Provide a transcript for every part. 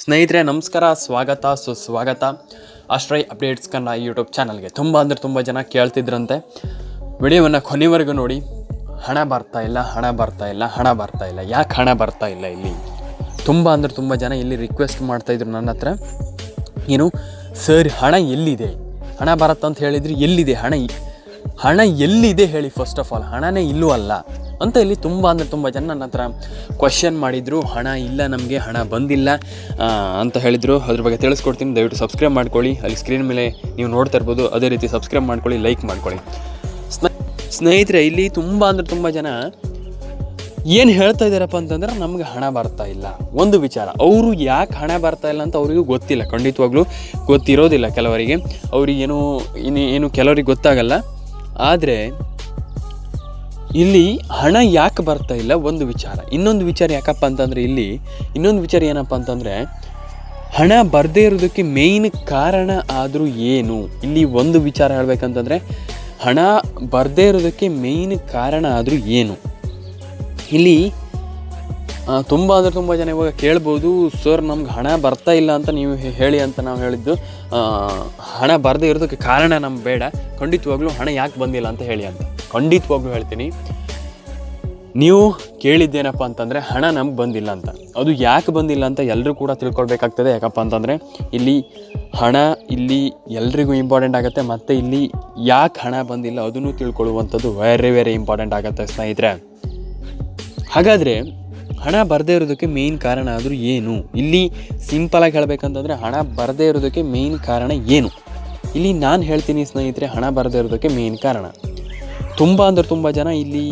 ಸ್ನೇಹಿತರೆ, ನಮಸ್ಕಾರ, ಸ್ವಾಗತ, ಸುಸ್ವಾಗತ. ಆಶ್ರಯ್ ಅಪ್ಡೇಟ್ಸ್ ಕನ್ನಡ ಯೂಟ್ಯೂಬ್ ಚಾನಲ್ಗೆ. ತುಂಬ ಅಂದರೆ ತುಂಬ ಜನ ಕೇಳ್ತಿದ್ರಂತೆ. ವಿಡಿಯೋವನ್ನು ಕೊನೆವರೆಗೂ ನೋಡಿ. ಹಣ ಬರ್ತಾ ಇಲ್ಲ, ಹಣ ಬರ್ತಾ ಇಲ್ಲ, ಹಣ ಬರ್ತಾ ಇಲ್ಲ. ಯಾಕೆ ಹಣ ಬರ್ತಾ ಇಲ್ಲ ಇಲ್ಲಿ? ತುಂಬ ಅಂದರೆ ತುಂಬ ಜನ ಇಲ್ಲಿ ರಿಕ್ವೆಸ್ಟ್ ಮಾಡ್ತಾಯಿದ್ರು ನನ್ನ ಹತ್ರ. ಏನು, ಸರ್, ಹಣ ಎಲ್ಲಿದೆ? ಹಣ ಬರತ್ತಂತ ಹೇಳಿದ್ರಿ, ಎಲ್ಲಿದೆ? ಹಣ ಹಣ ಎಲ್ಲಿದೆ? ಹೇಳಿ ಫಸ್ಟ್ ಆಫ್ ಆಲ್ ಹಣನೇ ಇಲ್ಲೂ ಅಲ್ಲ. ಅಂತ ಇಲ್ಲಿ ತುಂಬ ಅಂದರೆ ತುಂಬ ಜನ ನನ್ನ ಹತ್ರ ಕ್ವಶನ್ ಮಾಡಿದರು, ಹಣ ಇಲ್ಲ ನಮಗೆ, ಹಣ ಬಂದಿಲ್ಲ ಅಂತ ಹೇಳಿದರು. ಅದ್ರ ಬಗ್ಗೆ ತಿಳಿಸ್ಕೊಡ್ತೀನಿ. ದಯವಿಟ್ಟು ಸಬ್ಸ್ಕ್ರೈಬ್ ಮಾಡ್ಕೊಳ್ಳಿ. ಅಲ್ಲಿ ಸ್ಕ್ರೀನ್ ಮೇಲೆ ನೀವು ನೋಡ್ತಾ ಇರ್ಬೋದು. ಅದೇ ರೀತಿ ಸಬ್ಸ್ಕ್ರೈಬ್ ಮಾಡ್ಕೊಳ್ಳಿ ಲೈಕ್ ಮಾಡ್ಕೊಳ್ಳಿ. ಸ್ನ, ಸ್ನೇಹಿತರೆ, ಇಲ್ಲಿ ತುಂಬ ಅಂದರೆ ತುಂಬ ಜನ ಏನು ಹೇಳ್ತಾ ಇದ್ದಾರಪ್ಪ ಅಂತಂದ್ರೆ, ನಮ್ಗೆ ಹಣ ಬರ್ತಾ ಇಲ್ಲ. ಒಂದು ವಿಚಾರ, ಅವರು ಯಾಕೆ ಹಣ ಬರ್ತಾ ಇಲ್ಲ ಅಂತ ಅವರಿಗೂ ಗೊತ್ತಿಲ್ಲ. ಖಂಡಿತವಾಗ್ಲೂ ಗೊತ್ತಿರೋದಿಲ್ಲ ಕೆಲವರಿಗೆ. ಅವ್ರಿಗೇನು ಇನ್ನು ಏನು ಕೆಲವರಿಗೆ ಗೊತ್ತಾಗಲ್ಲ. ಆದರೆ ಇಲ್ಲಿ ಹಣ ಯಾಕೆ ಬರ್ತಾ ಇಲ್ಲ? ಒಂದು ವಿಚಾರ. ಇನ್ನೊಂದು ವಿಚಾರ ಯಾಕಪ್ಪ ಅಂತಂದರೆ ಇಲ್ಲಿ ಇನ್ನೊಂದು ವಿಚಾರ ಏನಪ್ಪ ಅಂತಂದರೆ ಹಣ ಬರದೇ ಇರೋದಕ್ಕೆ ಮೇಯ್ನ್ ಕಾರಣ ಆದರೂ ಏನು? ಇಲ್ಲಿ ಒಂದು ವಿಚಾರ ಹೇಳಬೇಕಂತಂದರೆ ಹಣ ಬರದೇ ಇರೋದಕ್ಕೆ ಮೇಯ್ನ್ ಕಾರಣ ಆದರೂ ಏನು? ಇಲ್ಲಿ ತುಂಬ ಅಂದರೆ ತುಂಬ ಜನ ಇವಾಗ ಕೇಳ್ಬೋದು, ಸರ್, ನಮ್ಗೆ ಹಣ ಬರ್ತಾ ಇಲ್ಲ ಅಂತ ನೀವು ಹೇಳಿ ಅಂತ ನಾವು ಹೇಳಿದ್ದು. ಹಣ ಬರದೇ ಇರೋದಕ್ಕೆ ಕಾರಣ ನಮ್ಗೆ ಬೇಡ. ಖಂಡಿತವಾಗ್ಲೂ ಹಣ ಯಾಕೆ ಬಂದಿಲ್ಲ ಅಂತ ಹೇಳಿ ಅಂತ. ಖಂಡಿತವಾಗ್ಲೂ ಹೇಳ್ತೀನಿ. ನೀವು ಕೇಳಿದ್ದೇನಪ್ಪ ಅಂತಂದರೆ ಹಣ ನಮ್ಗೆ ಬಂದಿಲ್ಲ ಅಂತ. ಅದು ಯಾಕೆ ಬಂದಿಲ್ಲ ಅಂತ ಎಲ್ಲರೂ ಕೂಡ ತಿಳ್ಕೊಳ್ಬೇಕಾಗ್ತದೆ. ಯಾಕಪ್ಪ ಅಂತಂದರೆ ಇಲ್ಲಿ ಹಣ ಇಲ್ಲಿ ಎಲ್ರಿಗೂ ಇಂಪಾರ್ಟೆಂಟ್ ಆಗುತ್ತೆ, ಮತ್ತು ಇಲ್ಲಿ ಯಾಕೆ ಹಣ ಬಂದಿಲ್ಲ ಅದನ್ನು ತಿಳ್ಕೊಳ್ಳುವಂಥದ್ದು ವೆರಿ ವೆರಿ ಇಂಪಾರ್ಟೆಂಟ್ ಆಗುತ್ತೆ ಸ್ನೇಹಿತರೆ. ಹಾಗಾದರೆ ಹಣ ಬರದೇ ಇರೋದಕ್ಕೆ ಮೇಯ್ನ್ ಕಾರಣ ಆದರೂ ಏನು? ಇಲ್ಲಿ ಸಿಂಪಲಾಗಿ ಹೇಳಬೇಕಂತಂದರೆ ಹಣ ಬರದೇ ಇರೋದಕ್ಕೆ ಮೇಯ್ನ್ ಕಾರಣ ಏನು? ಇಲ್ಲಿ ನಾನು ಹೇಳ್ತೀನಿ ಸ್ನೇಹಿತರೆ, ಹಣ ಬರದೇ ಇರೋದಕ್ಕೆ ಮೇಯ್ನ್ ಕಾರಣ. ತುಂಬ ಅಂದರೆ ತುಂಬ ಜನ ಇಲ್ಲಿ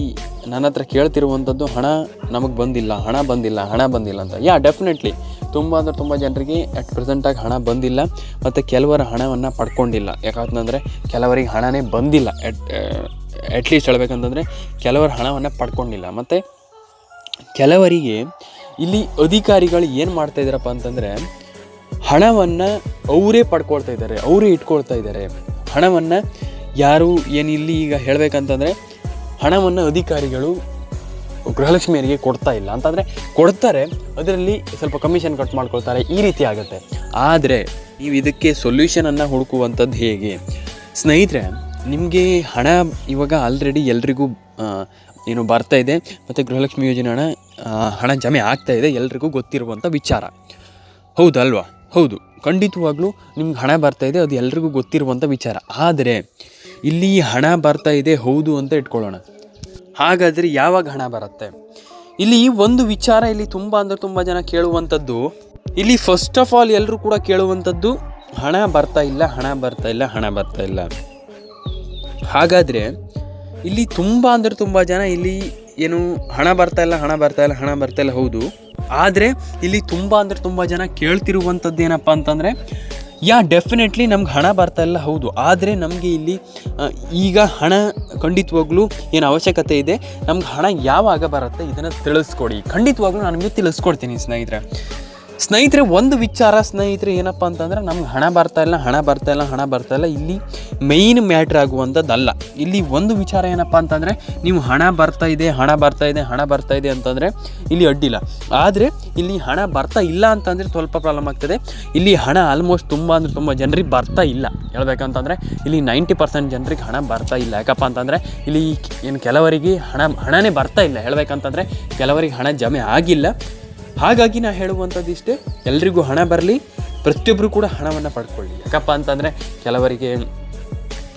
ನನ್ನ ಹತ್ರ ಕೇಳ್ತಿರುವಂಥದ್ದು ಹಣ ನಮಗೆ ಬಂದಿಲ್ಲ, ಹಣ ಬಂದಿಲ್ಲ ಹಣ ಬಂದಿಲ್ಲ ಅಂತ. ಯಾ ಡೆಫಿನೆಟ್ಲಿ ತುಂಬ ಅಂದರೆ ತುಂಬ ಜನರಿಗೆ ಅಟ್ ಪ್ರೆಸೆಂಟಾಗಿ ಹಣ ಬಂದಿಲ್ಲ ಮತ್ತು ಕೆಲವರ ಹಣವನ್ನು ಪಡ್ಕೊಂಡಿಲ್ಲ. ಯಾಕಂತಂದರೆ ಕೆಲವರಿಗೆ ಹಣನೇ ಬಂದಿಲ್ಲ. ಎಟ್ ಅಟ್ಲೀಸ್ಟ್ ಹೇಳಬೇಕಂತಂದರೆ ಕೆಲವರ ಹಣವನ್ನು ಪಡ್ಕೊಂಡಿಲ್ಲ. ಮತ್ತು ಕೆಲವರಿಗೆ ಇಲ್ಲಿ ಅಧಿಕಾರಿಗಳು ಏನು ಮಾಡ್ತಾ ಇದ್ದಾರಪ್ಪ ಅಂತಂದರೆ ಹಣವನ್ನು ಅವರೇ ಪಡ್ಕೊಳ್ತಾ ಇದ್ದಾರೆ, ಅವರೇ ಇಟ್ಕೊಳ್ತಾ ಇದ್ದಾರೆ. ಹಣವನ್ನು ಯಾರು ಏನು ಇಲ್ಲಿ ಈಗ ಹೇಳಬೇಕಂತಂದರೆ ಹಣವನ್ನು ಅಧಿಕಾರಿಗಳು ಗೃಹಲಕ್ಷ್ಮಿಯರಿಗೆ ಕೊಡ್ತಾ ಇಲ್ಲ. ಅಂತಂದರೆ ಕೊಡ್ತಾರೆ, ಅದರಲ್ಲಿ ಸ್ವಲ್ಪ ಕಮಿಷನ್ ಕಟ್ ಮಾಡ್ಕೊಳ್ತಾರೆ, ಈ ರೀತಿ ಆಗುತ್ತೆ. ಆದರೆ ನೀವು ಇದಕ್ಕೆ ಸೊಲ್ಯೂಷನನ್ನು ಹುಡುಕುವಂಥದ್ದು ಹೇಗೆ? ಸ್ನೇಹಿತರೆ, ನಿಮಗೆ ಹಣ ಇವಾಗ ಆಲ್ರೆಡಿ ಎಲ್ರಿಗೂ ಏನು ಬರ್ತಾ ಇದೆ, ಮತ್ತು ಗೃಹಲಕ್ಷ್ಮಿ ಯೋಜನೆ ಹಣ ಹಣ ಜಮೆ ಆಗ್ತಾ ಇದೆ, ಎಲ್ರಿಗೂ ಗೊತ್ತಿರುವಂಥ ವಿಚಾರ. ಹೌದಲ್ವಾ ಹೌದು. ಖಂಡಿತವಾಗ್ಲೂ ನಿಮ್ಗೆ ಹಣ ಬರ್ತಾ ಇದೆ, ಅದು ಎಲ್ರಿಗೂ ಗೊತ್ತಿರುವಂಥ ವಿಚಾರ. ಆದರೆ ಇಲ್ಲಿ ಹಣ ಬರ್ತಾ ಇದೆ, ಹೌದು ಅಂತ ಇಟ್ಕೊಳ್ಳೋಣ. ಹಾಗಾದರೆ ಯಾವಾಗ ಹಣ ಬರುತ್ತೆ? ಇಲ್ಲಿ ಒಂದು ವಿಚಾರ ಇಲ್ಲಿ ತುಂಬ ಅಂದರೆ ತುಂಬ ಜನ ಕೇಳುವಂಥದ್ದು, ಇಲ್ಲಿ ಫಸ್ಟ್ ಆಫ್ ಆಲ್ ಎಲ್ಲರೂ ಕೂಡ ಕೇಳುವಂಥದ್ದು, ಹಣ ಬರ್ತಾ ಇಲ್ಲ, ಹಣ ಬರ್ತಾ ಇಲ್ಲ, ಹಣ ಬರ್ತಾ ಇಲ್ಲ. ಹಾಗಾದರೆ ಇಲ್ಲಿ ತುಂಬ ಅಂದರೆ ತುಂಬ ಜನ ಇಲ್ಲಿ ಏನು ಹಣ ಬರ್ತಾ ಇಲ್ಲ, ಹಣ ಬರ್ತಾ ಇಲ್ಲ, ಹಣ ಬರ್ತಾ ಇಲ್ಲ, ಹೌದು. ಆದರೆ ಇಲ್ಲಿ ತುಂಬ ಅಂದರೆ ತುಂಬ ಜನ ಕೇಳ್ತಿರುವಂಥದ್ದು ಏನಪ್ಪ ಅಂತಂದರೆ ಯಾ ಡೆಫಿನೆಟ್ಲಿ ನಮ್ಗೆ ಹಣ ಬರ್ತಾ ಇಲ್ಲ, ಹೌದು. ಆದರೆ ನಮಗೆ ಇಲ್ಲಿ ಈಗ ಹಣ ಖಂಡಿತವಾಗ್ಲೂ ಏನು ಅವಶ್ಯಕತೆ ಇದೆ? ನಮ್ಗೆ ಹಣ ಯಾವಾಗ ಬರುತ್ತೆ ಇದನ್ನು ತಿಳಿಸ್ಕೊಡಿ. ಖಂಡಿತವಾಗ್ಲೂ ನಾನು ನಿಮಗೆ ತಿಳಿಸ್ಕೊಡ್ತೀನಿ ಸ್ನೇಹಿತರೆ. ಸ್ನೇಹಿತರೆ, ಒಂದು ವಿಚಾರ ಸ್ನೇಹಿತರೆ, ಏನಪ್ಪ ಅಂತಂದ್ರೆ, ನಮ್ಗೆ ಹಣ ಬರ್ತಾ ಇಲ್ಲ, ಹಣ ಬರ್ತಾ ಇಲ್ಲ, ಹಣ ಬರ್ತಾ ಇಲ್ಲ. ಇಲ್ಲಿ ಮೇಯ್ನ್ ಮ್ಯಾಟ್ರ್ ಆಗುವಂಥದ್ದಲ್ಲ. ಇಲ್ಲಿ ಒಂದು ವಿಚಾರ ಏನಪ್ಪ ಅಂತಂದರೆ, ನೀವು ಹಣ ಬರ್ತಾ ಇದೆ, ಹಣ ಬರ್ತಾ ಇದೆ, ಹಣ ಬರ್ತಾ ಇದೆ ಅಂತಂದರೆ, ಇಲ್ಲಿ ಅಡ್ಡಿಲ್ಲ ಆದರೆ, ಇಲ್ಲಿ ಹಣ ಬರ್ತಾ ಇಲ್ಲ ಅಂತಂದರೆ ಸ್ವಲ್ಪ ಪ್ರಾಬ್ಲಮ್ ಆಗ್ತದೆ. ಇಲ್ಲಿ ಹಣ ಆಲ್ಮೋಸ್ಟ್ ತುಂಬ ಅಂದರೆ ತುಂಬ ಜನರಿಗೆ ಬರ್ತಾ ಇಲ್ಲ. ಹೇಳ್ಬೇಕಂತಂದರೆ, ಇಲ್ಲಿ ನೈಂಟಿ ಪರ್ಸೆಂಟ್ ಜನರಿಗೆ ಹಣ ಬರ್ತಾ ಇಲ್ಲ. ಯಾಕಪ್ಪ ಅಂತಂದರೆ, ಇಲ್ಲಿ ಏನು ಕೆಲವರಿಗೆ ಹಣ, ಹಣನೇ ಬರ್ತಾ ಇಲ್ಲ. ಹೇಳ್ಬೇಕಂತಂದರೆ, ಕೆಲವರಿಗೆ ಹಣ ಜಮೆ ಆಗಿಲ್ಲ. ಹಾಗಾಗಿ ನಾ ಹೇಳುವಂಥದ್ದು ಇಷ್ಟೇ ಎಲ್ರಿಗೂ ಹಣ ಬರಲಿ ಪ್ರತಿಯೊಬ್ಬರು ಕೂಡ ಹಣವನ್ನು ಪಡ್ಕೊಳ್ಳಿ. ಯಾಕಪ್ಪ ಅಂತಂದರೆ ಕೆಲವರಿಗೆ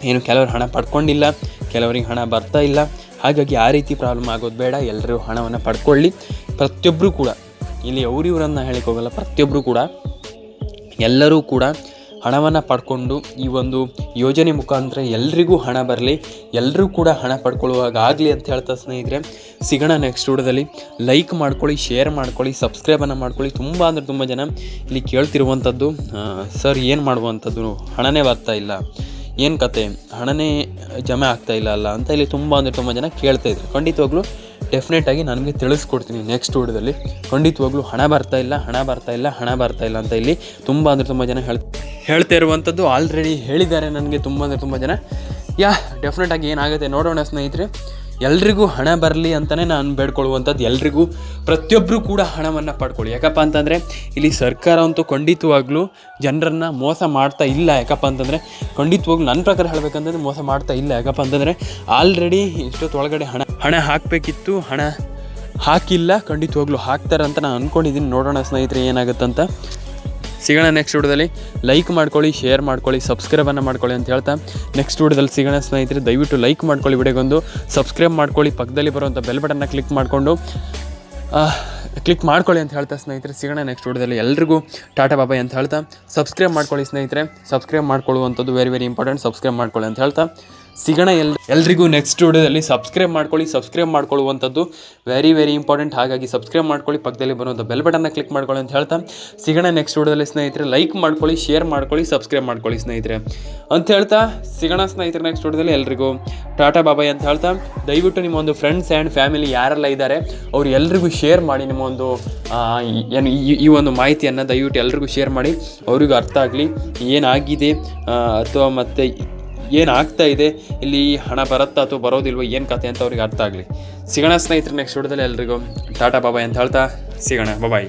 ಏನು ಕೆಲವರು ಹಣ ಪಡ್ಕೊಂಡಿಲ್ಲ, ಕೆಲವರಿಗೆ ಹಣ ಬರ್ತಾ ಇಲ್ಲ. ಹಾಗಾಗಿ ಆ ರೀತಿ ಪ್ರಾಬ್ಲಮ್ ಆಗೋದು ಬೇಡ ಎಲ್ಲರೂ ಹಣವನ್ನು ಪಡ್ಕೊಳ್ಳಿ. ಪ್ರತಿಯೊಬ್ಬರು ಕೂಡ, ಇಲ್ಲಿ ಅವರಿವರನ್ನು ಹೇಳಕ್ಕೆ ಹೋಗಲ್ಲ ಪ್ರತಿಯೊಬ್ಬರು ಕೂಡ, ಎಲ್ಲರೂ ಕೂಡ ಹಣವನ್ನು ಪಡ್ಕೊಂಡು ಈ ಒಂದು ಯೋಜನೆ ಮುಖಾಂತರ ಎಲ್ರಿಗೂ ಹಣ ಬರಲಿ ಎಲ್ಲರೂ ಕೂಡ ಹಣ ಪಡ್ಕೊಳ್ಳುವಾಗ ಆಗಲಿ ಅಂತ ಹೇಳ್ತಾ ಸ್ನೇಹಿತರೆ, ಸಿಗೋಣ ನೆಕ್ಸ್ಟ್ ವಿಡಿಯೋದಲ್ಲಿ. ಲೈಕ್ ಮಾಡ್ಕೊಳ್ಳಿ ಶೇರ್ ಮಾಡ್ಕೊಳ್ಳಿ ಸಬ್ಸ್ಕ್ರೈಬನ್ನು ಮಾಡ್ಕೊಳ್ಳಿ. ತುಂಬ ಅಂದರೆ ತುಂಬ ಜನ ಇಲ್ಲಿ ಕೇಳ್ತಿರುವಂಥದ್ದು ಸರ್, ಏನು ಮಾಡುವಂಥದ್ದು? ಹಣನೇ ಬರ್ತಾ ಇಲ್ಲ. ಏನು ಕತೆ? ಹಣನೇ ಜಮೆ ಆಗ್ತಾ ಇಲ್ಲ ಅಲ್ಲ? ಅಂತ ಇಲ್ಲಿ ತುಂಬ ಅಂದರೆ ತುಂಬ ಜನ ಕೇಳ್ತಾ ಇದ್ರು. ಖಂಡಿತವಾಗ್ಲೂ ಡೆಫಿನೆಟ್ ಆಗಿ ನಾನು ನಿಮಗೆ ತಿಳಿಸ್ಕೊಡ್ತೀನಿ ನೆಕ್ಸ್ಟ್ ವಿಡಿಯೋದಲ್ಲಿ. ಖಂಡಿತವಾಗ್ಲೂ ಹಣ ಬರ್ತಾ ಇಲ್ಲ, ಹಣ ಬರ್ತಾ ಇಲ್ಲ, ಹಣ ಬರ್ತಾ ಇಲ್ಲ ಅಂತ ಇಲ್ಲಿ ತುಂಬ ಅಂದರೆ ತುಂಬ ಜನ ಹೇಳ್ ಹೇಳ್ತಾ ಇರುವಂಥದ್ದು ಆಲ್ರೆಡಿ ಹೇಳಿದ್ದಾರೆ ನನಗೆ ತುಂಬ ಅಂದರೆ ತುಂಬ ಜನ. ಯಾ ಡೆಫಿನೆಟ್ ಆಗಿ ಏನಾಗುತ್ತೆ ನೋಡೋಣ ಸ್ನೇಹಿತರೆ. ಎಲ್ರಿಗೂ ಹಣ ಬರಲಿ ಅಂತಲೇ ನಾನು ಬೇಡ್ಕೊಳ್ಳುವಂಥದ್ದು. ಎಲ್ರಿಗೂ ಪ್ರತಿಯೊಬ್ಬರು ಕೂಡ ಹಣವನ್ನು ಪಡ್ಕೊಳ್ಳಿ. ಯಾಕಪ್ಪ ಅಂತಂದರೆ, ಇಲ್ಲಿ ಸರ್ಕಾರ ಅಂತೂ ಖಂಡಿತವಾಗ್ಲೂ ಜನರನ್ನು ಮೋಸ ಮಾಡ್ತಾ ಇಲ್ಲ. ಯಾಕಪ್ಪ ಅಂತಂದರೆ, ಖಂಡಿತವಾಗ್ಲೂ ನನ್ನ ಪ್ರಕಾರ ಹೇಳಬೇಕಂತಂದ್ರೆ ಮೋಸ ಮಾಡ್ತಾ ಇಲ್ಲ. ಯಾಕಪ್ಪ ಅಂತಂದರೆ ಆಲ್ರೆಡಿ ಇಷ್ಟೊತ್ತೊಳಗಡೆ ಹಣ ಹಣ ಹಾಕಬೇಕಿತ್ತು. ಹಣ ಹಾಕಿಲ್ಲ, ಖಂಡಿತವಾಗ್ಲೂ ಹಾಕ್ತಾರೆ ಅಂತ ನಾನು ಅಂದ್ಕೊಂಡಿದ್ದೀನಿ ನೋಡೋಣ ಸ್ನೇಹಿತರೆ ಏನಾಗುತ್ತಂತ. ಸಿಗೋಣ ನೆಕ್ಸ್ಟ್ ವಿಡಿಯೋದಲ್ಲಿ. ಲೈಕ್ ಮಾಡ್ಕೊಳ್ಳಿ ಶೇರ್ ಮಾಡ್ಕೊಳ್ಳಿ ಸಬ್ಸ್ಕ್ರೈಬನ್ನು ಮಾಡ್ಕೊಳ್ಳಿ ಅಂತ ಹೇಳ್ತಾ. ನೆಕ್ಸ್ಟ್ ವಿಡಿಯೋದಲ್ಲಿ ಸಿಗೋಣ ಸ್ನೇಹಿತರೆ, ದಯವಿಟ್ಟು ಲೈಕ್ ಮಾಡ್ಕೊಳ್ಳಿ ವಿಡಿಯೋಗೊಂದು. ಸಬ್ಸ್ಕ್ರೈಬ್ ಮಾಡ್ಕೊಳ್ಳಿ, ಪಕ್ಕದಲ್ಲಿ ಬರುವಂಥ ಬೆಲ್ ಬಟನ್ನ ಕ್ಲಿಕ್ ಮಾಡಿಕೊಂಡು. ಕ್ಲಿಕ್ ಮಾಡ್ಕೊಳ್ಳಿ ಅಂತ ಹೇಳ್ತಾ ಸ್ನೇಹಿತರೆ, ಸಿಗೋಣ ನೆಕ್ಸ್ಟ್ ವಿಡಿಯೋದಲ್ಲಿ. ಎಲ್ರಿಗೂ ಟಾಟಾ ಬಾಬಾಯ್ ಅಂತ ಹೇಳ್ತಾ. ಸಬ್ಸ್ಕ್ರೈಬ್ ಮಾಡ್ಕೊಳ್ಳಿ ಸ್ನೇಹಿತರೆ ಸಬ್ಸ್ಕ್ರೈಬ್ ಮಾಡ್ಕೊಳ್ಳುವಂಥದ್ದು ವೆರಿ ವೆರಿ ಇಂಪಾರ್ಟೆಂಟ್ ಸಬ್ಸ್ಕ್ರೈಬ್ ಮಾಡ್ಕೊಳ್ಳಿ ಅಂತ ಹೇಳ್ತಾ. ಸಿಗೋಣ ಎಲ್, ಎಲ್ರಿಗೂ ನೆಕ್ಸ್ಟ್ ವಿಡಿಯೋದಲ್ಲಿ ಸಬ್ಸ್ಕ್ರೈಬ್ ಮಾಡ್ಕೊಳ್ಳಿ ಸಬ್ಸ್ಕ್ರೈಬ್ ಮಾಡ್ಕೊಳ್ಳುವಂಥದ್ದು ವೆರಿ ವೆರಿ ಇಂಪಾರ್ಟೆಂಟ್ ಹಾಗಾಗಿ ಸಬ್ಸ್ಕ್ರೈಬ್ ಮಾಡ್ಕೊಳ್ಳಿ, ಪಕ್ಕದಲ್ಲಿ ಬರುವಂಥ ಬೆಲ್ ಬಟನ್ನ ಕ್ಲಿಕ್ ಮಾಡ್ಕೊಳ್ಳಿ ಅಂತ ಹೇಳ್ತಾ. ಸಿಗೋಣ ನೆಕ್ಸ್ಟ್ ವಿಡಿಯೋದಲ್ಲಿ ಸ್ನೇಹಿತರೆ ಲೈಕ್ ಮಾಡ್ಕೊಳ್ಳಿ ಶೇರ್ ಮಾಡ್ಕೊಳ್ಳಿ ಸಬ್ಸ್ಕ್ರೈಬ್ ಮಾಡ್ಕೊಳ್ಳಿ ಸ್ನೇಹಿತರೆ. ಅಂತ ಹೇಳ್ತಾ, ಸಿಗೋಣ ಸ್ನೇಹಿತರೆ ನೆಕ್ಸ್ಟ್ ವಿಡಿಯೋದಲ್ಲಿ ಎಲ್ರಿಗೂ. ಟಾಟಾ ಬಾಬಾಯ್ ಅಂತ ಹೇಳ್ತಾ. ದಯವಿಟ್ಟು ನಿಮ್ಮ ಒಂದು ಫ್ರೆಂಡ್ಸ್ ಆ್ಯಂಡ್ ಫ್ಯಾಮಿಲಿ ಯಾರೆಲ್ಲ ಇದ್ದಾರೆ, ಅವ್ರು ಎಲ್ರಿಗೂ ಶೇರ್ ಮಾಡಿ ನಿಮ್ಮ ಒಂದು ಏನು ಈ- ಒಂದು ಮಾಹಿತಿಯನ್ನು ದಯವಿಟ್ಟು ಎಲ್ರಿಗೂ ಶೇರ್ ಮಾಡಿ. ಅವರಿಗೂ ಅರ್ಥ ಆಗಲಿ, ಏನಾಗಿದೆ ಅಥವಾ ಮತ್ತು ಏನು ಆಗ್ತಾ ಇದೆ? ಇಲ್ಲಿ ಹಣ ಬರುತ್ತಾ ಅಥವಾ ಬರೋದಿಲ್ವೋ ಏನು ಕತೆ ಅಂತ ಅವ್ರಿಗೆ ಅರ್ಥ ಆಗಲಿ. ಸಿಗೋಣ ಸ್ನೇಹಿತರೆ ನೆಕ್ಸ್ಟ್ ವಿಡಿಯೋದಲ್ಲಿ ಎಲ್ರಿಗೂ. ಟಾಟಾ ಬಾಬಾಯ್ ಅಂತ ಹೇಳ್ತಾ ಸಿಗೋಣ. ಬಾಯ್